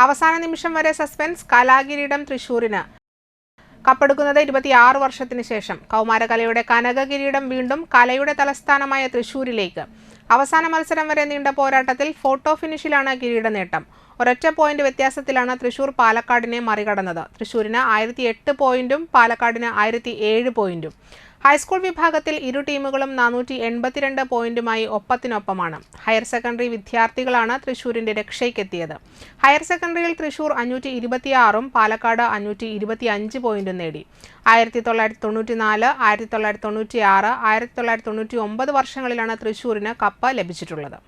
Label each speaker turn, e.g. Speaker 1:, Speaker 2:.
Speaker 1: അവസാന നിമിഷം വരെ സസ്പെൻസ് കലാകിരീടം തൃശൂരിന്. കപ്പെടുക്കുന്നത് ഇരുപത്തിയാറ് വർഷത്തിന് ശേഷം. കൗമാരകലയുടെ കനകകിരീടം വീണ്ടും കലയുടെ തലസ്ഥാനമായ തൃശൂരിലേക്ക്. അവസാന മത്സരം വരെ നീണ്ട പോരാട്ടത്തിൽ ഫോട്ടോ ഫിനിഷിലാണ് കിരീട നേട്ടം ഒരൊറ്റ പോയിന്റ് വ്യത്യാസത്തിലാണ് തൃശൂർ പാലക്കാടിനെ മറികടന്നത്. തൃശൂരിന് ആയിരത്തി എട്ട് പോയിന്റും പാലക്കാടിന് ആയിരത്തി ഏഴ് പോയിന്റും ഹൈസ്കൂൾ വിഭാഗത്തിൽ ഇരു ടീമുകളും നാനൂറ്റി എൺപത്തിരണ്ട് പോയിന്റുമായി ഒപ്പത്തിനൊപ്പമാണ്. ഹയർ സെക്കൻഡറി വിദ്യാർത്ഥികളാണ് തൃശൂരിന്റെ രക്ഷയ്ക്കെത്തിയത്. ഹയർ സെക്കൻഡറിയിൽ തൃശൂർ അഞ്ഞൂറ്റി ഇരുപത്തിയാറും പാലക്കാട് അഞ്ഞൂറ്റി ഇരുപത്തി അഞ്ച് പോയിന്റും നേടി. ആയിരത്തി തൊള്ളായിരത്തി തൊണ്ണൂറ്റി നാല് ആയിരത്തി തൊള്ളായിരത്തി തൊണ്ണൂറ്റി ആറ് ആയിരത്തി തൊള്ളായിരത്തി തൊണ്ണൂറ്റി ഒമ്പത് വർഷങ്ങളിലാണ് തൃശൂരിന് കപ്പ് ലഭിച്ചിട്ടുള്ളത്.